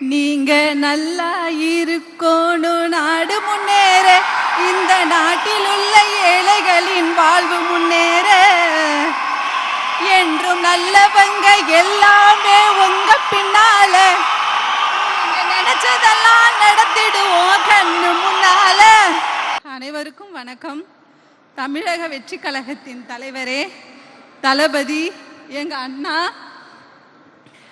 நீங்க நல்லா இருக்கணும் நாடு முன்னேற இந்த நாட்டில் உள்ள ஏழைகளின் வாழ்வு முன்னேற. என்றும் நல்லவங்க எல்லாமே உங்க பின்னால. நினைச்சதெல்லாம் நடத்திடுவோம் கண்ணு முன்னால. அனைவருக்கும் வணக்கம். தமிழக வெற்றி கழகத்தின் தலைவரே தளபதி எங்க அண்ணா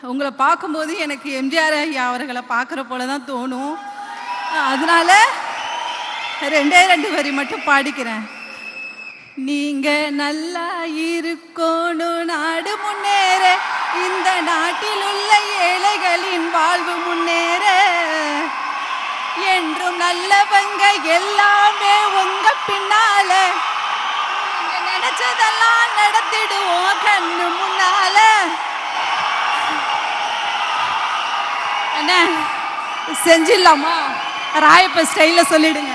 உங்களை பார்க்கும்போது எனக்கு எம்ஜிஆர் ஐயா அவர்களை பார்க்குற போல தான் தோணும். அதனால ரெண்டே ரெண்டு வரி மட்டும் பாடிக்கிறேன். நீங்க நல்லா இருக்கணும் நாடு முன்னேற. இந்த நாட்டில் உள்ள ஏழைகளின் வாழ்வு முன்னேற. என்றும் நல்லவங்க எல்லாமே உங்க பின்னால. நினைச்சதெல்லாம் நட கண்ணு முன்னால என்ன செஞ்சிடலாமா? ராயப்ப ஸ்டைல சொல்லிடுங்க.